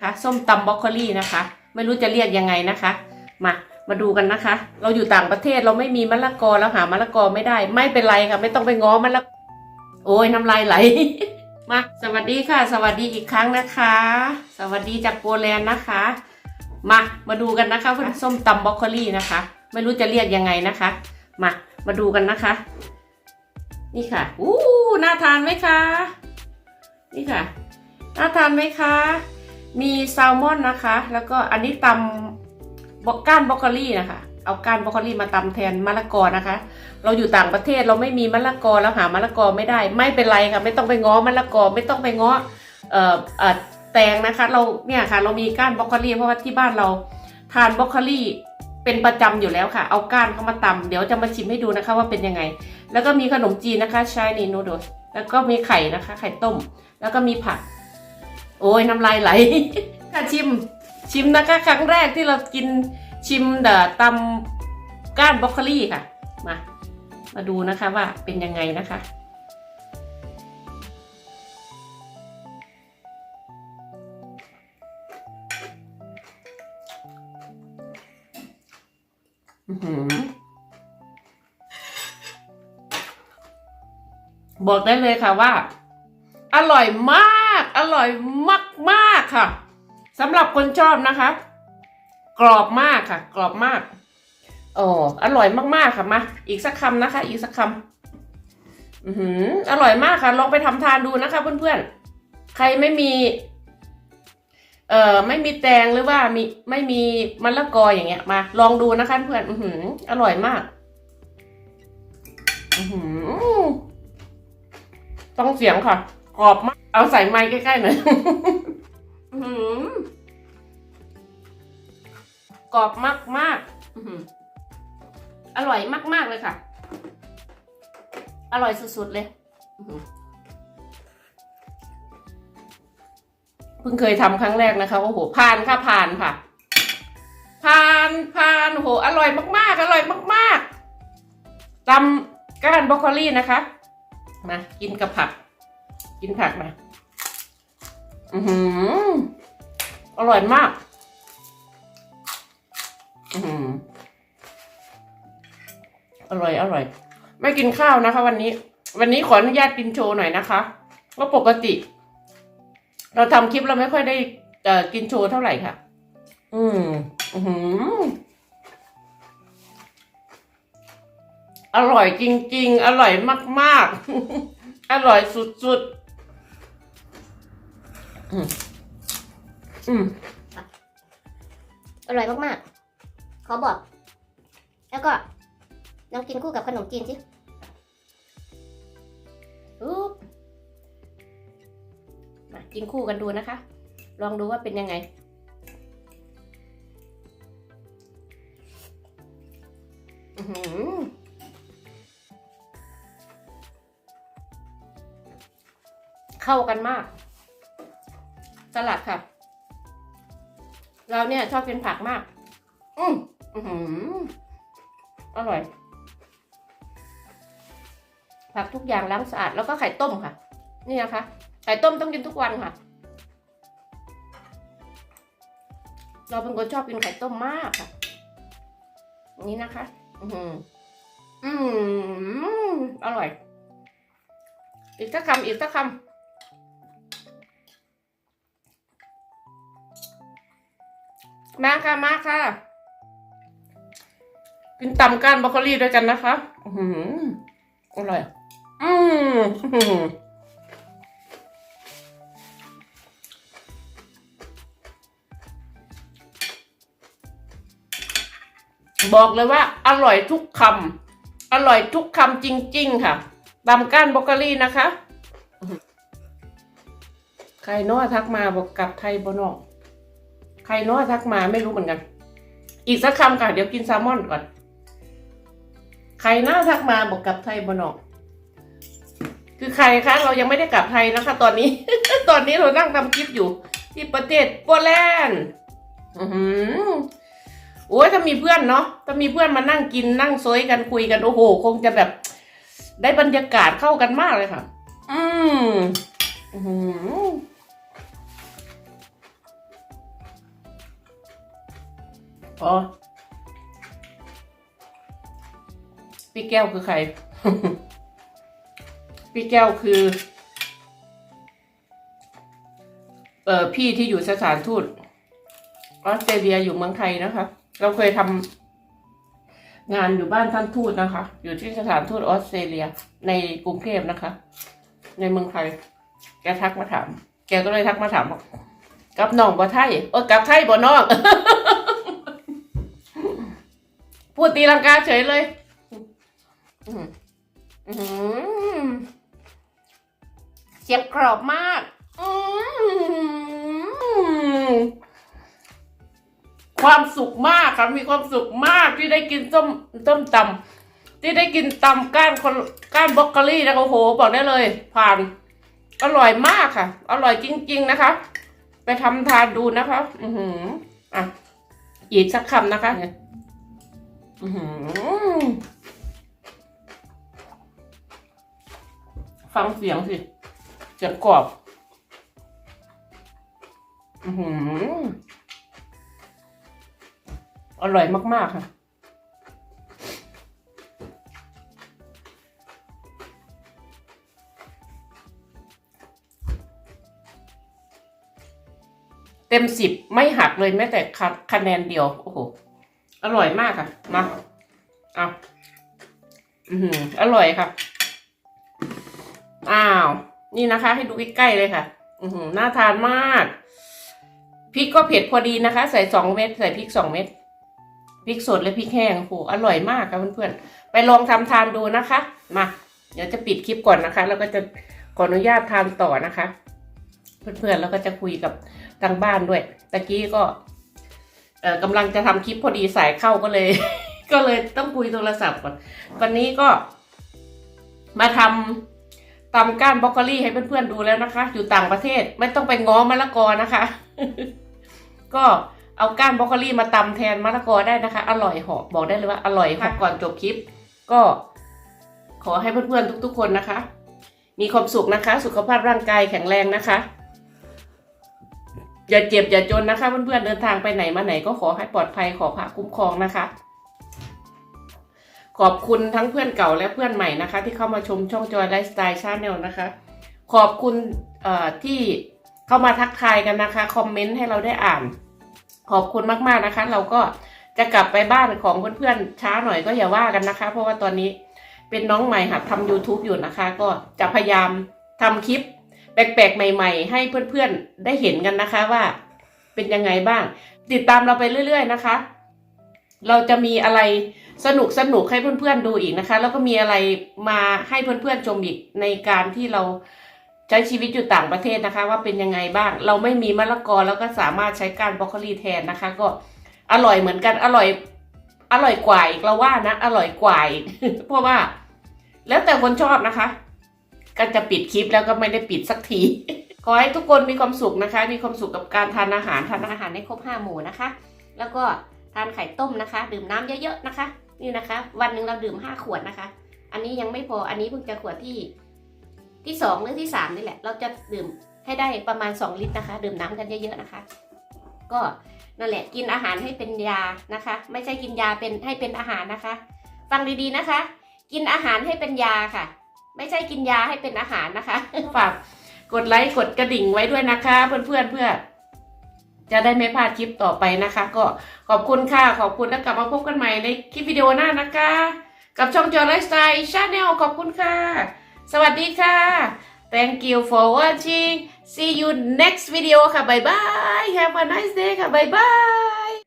คะส้มตำบรอกโคลี่นะคะ ไม่รู้จะเรียกยังไงนะคะ มามาดูกันนะคะ เราอยู่ต่างประเทศเราไม่มีมะละกอแล้วหามะละกอไม่ได้ ไม่เป็นไรค่ะ ไม่ต้องไปง้อมะละโอ้ยน้ำลายไหลมาสวัสดีค่ะ สวัสดีอีกครั้งนะคะ สวัสดีจากโปแลนด์นะคะ มามาดูกันนะคะว่าส้มตำบรอกโคลี่นะคะ ไม่รู้จะเรียกยังไงนะคะ มามาดูกันนะคะ นี่ค่ะอู้น่าทานไหมคะ นี่ค่ะ น่าทานไหมคะ มีแซลมอนนะคะ แล้วก็อันนี้ตำบอกก้านบรอกโคลี่นะคะ เอาก้านบรอกโคลี่มาตำแทนมะละกอนะคะ เราอยู่ต่างประเทศเราไม่มีมะละกอแล้วหามะละกอไม่ได้ ไม่เป็นไรค่ะ ไม่ต้องไปง้อมะละกอไม่ต้องไปง้อเอ่อเอ่อแตงนะคะ เราเนี่ยค่ะ เรามีก้านบรอกโคลี่เพราะว่าที่บ้านเราทานบรอกโคลี่เป็นประจำอยู่แล้วค่ะ เอาก้านเข้ามาตำเดี๋ยวจะมาชิมให้ดูนะคะว่าเป็นยังไง แล้วก็มีขนมจีนนะคะชายนีนูโดสแล้วก็มีไข่นะคะ ไข่ต้ม แล้วก็มีผัก โอ้ยน้ำลายไหลค่ะชิม ชิมนะคะ ครั้งแรกที่เรากินชิมเดอตำก้านบรอกโคลี่ค่ะ มา มาดูนะคะว่าเป็นยังไงนะคะอื้อหือบอกได้เลยค่ะว่า อร่อยมาก อร่อยมากมากๆค่ะสำหรับคนชอบนะคะ กรอบมากค่ะ กรอบมากโอ้อร่อยมากๆค่ะมาอีกสักคำนะคะ อีกสักคำอือหืออร่อยมากค่ะ ลองไปทำทานดูนะคะ เพื่อนๆ ใครไม่มี เอ่อไม่มีแตงหรือว่ามีไม่มีมะละกออย่างเงี้ยมา ลองดูนะคะเพื่อนอือหือ อร่อยมากอือหือต้องเสียงค่ะ กรอบมาก เอาใส่ไม้ใกล้ๆหน่อยหือกรอบมากมากๆอร่อยมาก ๆ เลยค่ะ อร่อยสุด ๆ เลยเพิ่งเคยทำครั้งแรกนะคะ โอ้โหผ่านค่ะผ่านค่ะผ่านผ่านโอ้โห อร่อยมาก ๆ อร่อยมาก ๆตำก้านบรอกโคลี่นะคะ มากินกับผัก กินผักมาอือหือ อร่อยมาก อือหือ อร่อย อร่อย ไม่กินข้าวนะคะ วันนี้ วันนี้ขออนุญาตกินโชว์หน่อยนะคะว่าปกติ เราทำคลิปเราไม่ค่อยได้กินโชว์เท่าไหร่ค่ะ อืม อือหืออร่อยจริง ๆ อร่อยมาก ๆ อร่อยสุด ๆ อืมอืมอร่อยมากๆ ขอบอก แล้วก็ลองกินคู่กับขนมจีนสิอุ๊บมากินคู่กันดูนะคะ ลองดูว่าเป็นยังไง อือหือเข้ากันมาก สลัดค่ะ เราเนี่ยชอบกินผักมาก อืมอือหืออร่อย ผักทุกอย่างล้างสะอาด แล้วก็ไข่ต้มค่ะ นี่นะคะ ไข่ต้มต้องกินทุกวันค่ะ เราเป็นคนชอบกินไข่ต้มมากค่ะอย่างนี้นะคะ อือหืออืมอร่อย อีกสักคำอีกสักคำ มาค่ะมาค่ะ กินตำก้านบรอกโคลีด้วยกันนะคะอืออร่อยอืมอื้อหือบอกเลยว่า อร่อยทุกคำอร่อยทุกคำจริง ๆ ค่ะตำก้านบรอกโคลีนะคะ ใครน้อทักมาบอกกลับไทยบนอก ครน้อทักมาไม่รู้เหมือนกัน อีกสักคำค่ะ เดี๋ยวกินแซลมอนก่อน ใครน้าทักมาบอกกลับไทยบนอก คือใครคะ เรายังไม่ได้กลับไทยนะคะ ตอนนี้ ตอนนี้เรานั่งทำคลิปอยู่ ที่ประเทศโปแลนด์อือโอ้ยถ้ามีเพื่อนเนาะถ้ามีเพื่อนมานั่งกินนั่งซอยกันคุยกันโอ้โห คงจะแบบ ได้บรรยากาศเข้ากันมากเลยค่ะ อืมอือ อ๋อพี่แก้วคือใคร พี่แก้วคือ เออพี่ที่อยู่สถานทูตออสเตรเลียอยู่เมืองไทยนะคะ เราเคยทำงานอยู่บ้านท่านทูตนะคะ อยู่ที่สถานทูตออสเตรเลีย ในกรุงเทพนะคะ ในเมืองไทย แกทักมาถาม แกก็เลยทักมาถามบอกกับน้องบ่ไทยเออกับไทยบ่น้อง พูดตีลังกาเฉยเลยเสียงกรอบมาก ความสุขมากค่ะมีความสุขมากที่ได้กินส้มต้มตำที่ได้กินตำก้านคนก้านบล็อกโคลี่นะโอ้โห บอกได้เลย ผ่าน อร่อยมากค่ะ อร่อยจริง ๆ นะคะ ไปทำทานดูนะคะ อือหืออะอีกสักคำนะคะ ฟังเสียงสิเสียงกรอบอร่อยมาก ๆ ค่ะ เต็มสิบไม่หักเลยแม้แต่คะแนนเดียว โอ้โห อร่อยมากค่ะ มาเอาอือหืออร่อยค่ะ อ้าว นี่นะคะ ให้ดูใกล้ๆเลยค่ะอือหือน่าทานมาก พริกก็เผ็ดพอดีนะคะ ใส่สองเม็ด ใส่พริกสองเม็ด พริกสดและพริกแห้งโอ้โหอร่อยมากค่ะเพื่อนๆ ไปลองทำทานดูนะคะ มา เดี๋ยวจะปิดคลิปก่อนนะคะ แล้วก็จะขออนุญาตทานต่อนะคะ เพื่อนๆ แล้วก็จะคุยกับทางบ้านด้วย ตะกี้ก็ เออกำลังจะทำคลิปพอดีสายเข้าก็เลย ก็เลยต้องคุยโทรศัพท์ก่อนวันนี้ก็ มาทำตำก้านบรอกโคลี่ให้เพื่อนๆดูแล้วนะคะ อยู่ต่างประเทศไม่ต้องไปง้อมะละกอนะคะ ก็เอาก้านบรอกโคลี่มาตำแทนมะละกอได้นะคะ อร่อยหาะบอกได้เลยว่าอร่อยค่ะก่อนจบคลิป ก็ขอให้เพื่อนๆทุก ๆ คนนะคะ มีความสุขนะคะ สุขภาพร่างกายแข็งแรงนะคะ อย่าเจ็บอย่าจนนะคะ เพื่อนๆเดินทางไปไหนมาไหนก็ขอให้ปลอดภัยขอพระคุ้มครองนะคะ ขอบคุณทั้งเพื่อนเก่าและเพื่อนใหม่นะคะ ที่เข้ามาชมช่องจอยไลฟ์สไตล์ชาแนลนะคะ ขอบคุณที่เข้ามาทักทายกันนะคะคอมเมนต์ให้เราได้อ่าน ขอบคุณมากๆนะคะ เราก็จะกลับไปบ้านของเพื่อนๆช้าหน่อยก็อย่าว่ากันนะคะ เพราะว่าตอนนี้เป็นน้องใหม่หัดทำ YouTube อยู่นะคะ ก็จะพยายามทำคลิป ปลกๆใหม่ ๆ ให้เพื่อนๆได้เห็นกันนะคะว่า เป็นยังไงบ้าง ติดตามเราไปเรื่อย ๆ นะคะ เราจะมีอะไรสนุกสนุกให้เพื่อนๆดูอีกนะคะ แล้วก็มีอะไรมาให้เพื่อนๆชมอีกในการที่เราใช้ชีวิตอยู่ต่างประเทศนะคะ ว่าเป็นยังไงบ้าง เราไม่มีมะละกอแล้วก็สามารถใช้การบรอกโคลีแทนนะคะ ก็อร่อยเหมือนกันอร่อย อร่อยกว่าอีกเราว่านะ อร่อยกว่าอีกเพราะว่า แล้วแต่คนชอบนะคะ ก็จะปิดคลิปแล้วก็ไม่ได้ปิดสักที ขอให้ทุกคนมีความสุขนะคะ มีความสุขกับการทานอาหารทานอาหารให้ครบห้าหมู่นะคะ แล้วก็ทานไข่ต้มนะคะ ดื่มน้ำเยอะๆนะคะ นี่นะคะ วันหนึ่งเราดื่มห้าขวดนะคะ อันนี้ยังไม่พออันนี้เพิ่งจะขวดที่ที่สองหรือที่สามนี่แหละ เราจะดื่มให้ได้ประมาณสองลิตรนะคะ ดื่มน้ำกันเยอะๆนะคะ ก็นั่นแหละกินอาหารให้เป็นยานะคะ ไม่ใช่กินยาเป็นให้เป็นอาหารนะคะ ฟังดีๆนะคะ กินอาหารให้เป็นยาค่ะ ไม่ใช่กินยาให้เป็นอาหารนะคะ ฝากกดไลค์กดกระดิ่งไว้ด้วยนะคะ เพื่อนๆเพื่อ จะได้ไม่พลาดคลิปต่อไปนะคะ ก็ขอบคุณค่ะ ขอบคุณแล้วกลับมาพบกันใหม่ในคลิปวิดีโอหน้านะคะ กับช่องจอไลฟ์สไตล์ชาแนลขอบคุณค่ะ สวัสดีค่ะ thank you for watching see you next video ค่ะ bye bye have a nice day ค่ะ bye bye